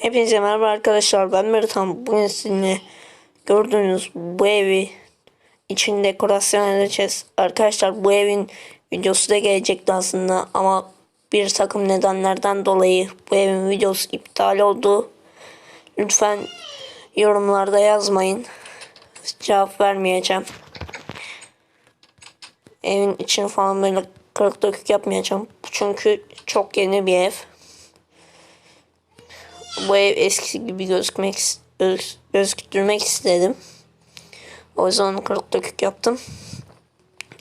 Hepinize merhaba arkadaşlar. Ben Meritan bugün sizinle gördüğünüz bu evi için dekorasyon edeceğiz. Arkadaşlar bu evin videosu da gelecekti aslında ama bir takım nedenlerden dolayı bu evin videosu iptal oldu. Lütfen yorumlarda yazmayın. Cevap vermeyeceğim. Evin için falan böyle kırık dökük yapmayacağım. Çünkü çok yeni bir ev bu ev eskisi gibi gözükmek göz- gözüktürmek istedim. O yüzden onu kırık dökük yaptım.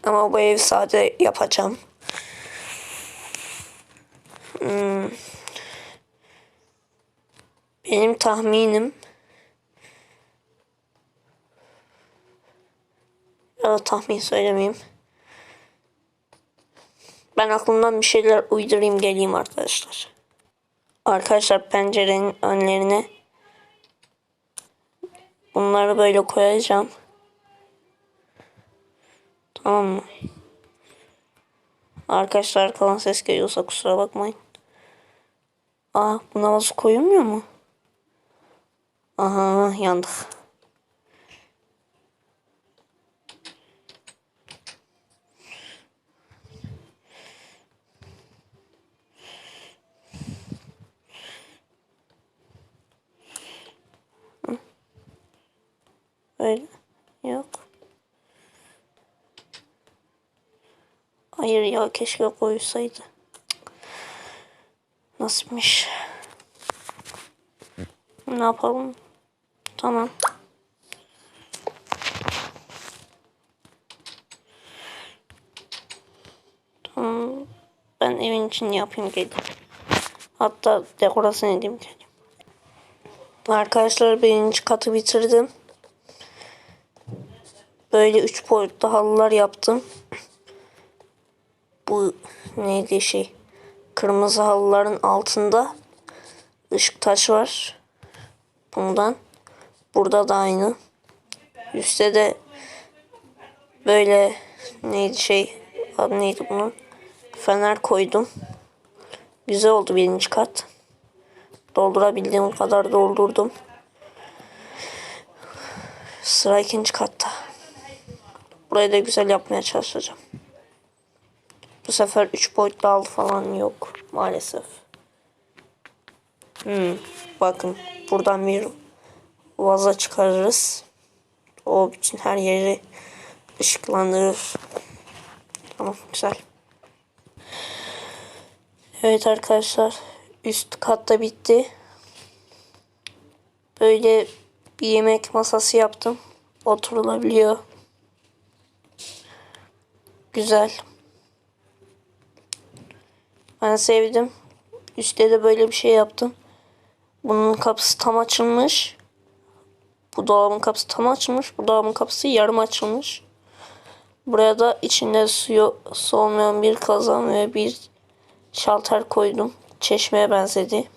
Ama bu ev sade yapacağım. Hmm. Benim tahminim ya da tahmin söylemeyeyim. Ben aklımdan bir şeyler uydurayım geleyim arkadaşlar. Arkadaşlar pencerenin önlerine bunları böyle koyacağım. Tamam mı? Arkadaşlar arkadan ses geliyorsa kusura bakmayın. Aa buna vazo koyulmuyor mu? Aha yandık. Öyle. Yok. Hayır ya keşke koysaydı. Nasılmış? Ne yapalım? Tamam. Tamam. Ben evin için yapayım geleyim. Hatta dekorasyon edeyim geleyim. Arkadaşlar birinci katı bitirdim. Böyle üç boyutlu halılar yaptım. Bu neydi şey? Kırmızı halıların altında ışık taş var. Bundan. Burada da aynı. Üstte de böyle neydi şey adı neydi bunun? Fener koydum. Güzel oldu birinci kat. Doldurabildiğim kadar doldurdum. Sıra ikinci katta. Burayı da güzel yapmaya çalışacağım. Bu sefer 3 boyutlu halı falan yok maalesef. Hmm, bakın buradan bir vaza çıkarırız. O bütün her yeri ışıklandırır. Tamam güzel. Evet arkadaşlar üst katta bitti. Böyle bir yemek masası yaptım. Oturulabiliyor. Güzel. Ben sevdim. Üstte de böyle bir şey yaptım. Bunun kapısı tam açılmış. Bu dolabın kapısı tam açılmış. Bu dolabın kapısı yarım açılmış. Buraya da içinde suyu su olmayan bir kazan ve bir şalter koydum. Çeşmeye benzedi.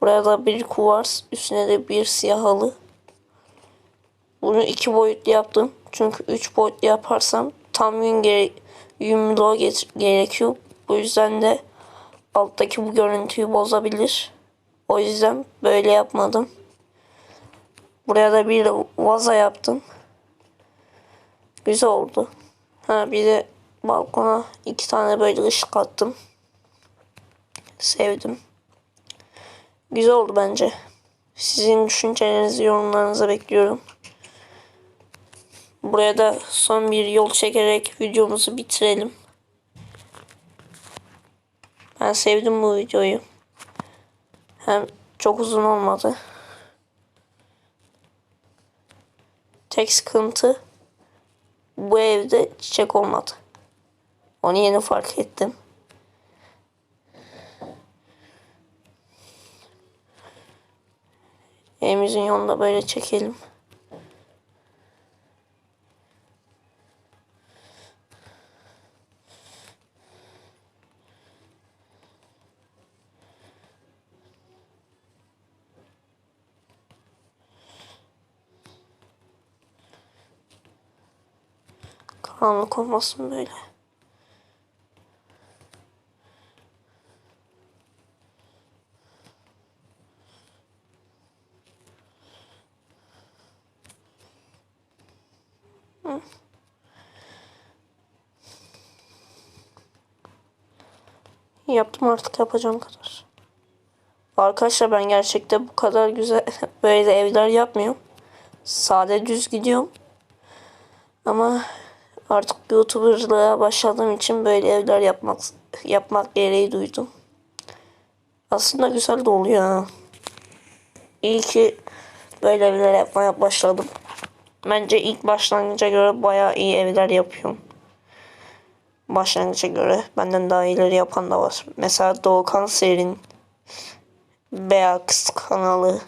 Buraya da bir kuvars, üstüne de bir siyah halı. Bunu iki boyutlu yaptım. Çünkü üç boyutlu yaparsam tam gere yumruğu ge- gerekiyor. Bu yüzden de alttaki bu görüntüyü bozabilir. O yüzden böyle yapmadım. Buraya da bir vaza yaptım. Güzel oldu. Ha bir de balkona iki tane böyle ışık attım. Sevdim. Güzel oldu bence. Sizin düşüncelerinizi, yorumlarınızı bekliyorum. Buraya da son bir yol çekerek videomuzu bitirelim. Ben sevdim bu videoyu. Hem çok uzun olmadı. Tek sıkıntı bu evde çiçek olmadı. Onu yeni fark ettim. Evimizin yolunda böyle çekelim. Karanlık olmasın böyle. Hı. Yaptım artık yapacağım kadar. Arkadaşlar ben gerçekten bu kadar güzel böyle evler yapmıyorum. Sade düz gidiyorum. Ama artık YouTuber'lığa başladığım için böyle evler yapmak yapmak gereği duydum. Aslında güzel de oluyor. İyi ki böyle evler yapmaya başladım. Bence ilk başlangıca göre bayağı iyi evler yapıyorum. Başlangıca göre benden daha iyileri yapan da var. Mesela Doğukan Ser'in Beax kanalı.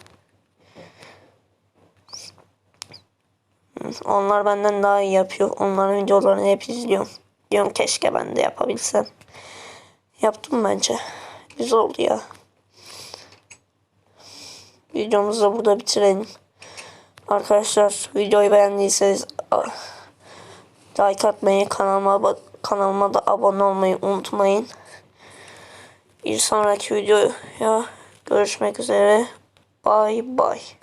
Onlar benden daha iyi yapıyor. Onların videolarını hep izliyorum. Diyorum keşke ben de yapabilsem. Yaptım bence. Güzel oldu ya. Videomuzu da burada bitirelim. Arkadaşlar videoyu beğendiyseniz like atmayı, kanalıma kanalıma da abone olmayı unutmayın. Bir sonraki videoya görüşmek üzere. Bye bye.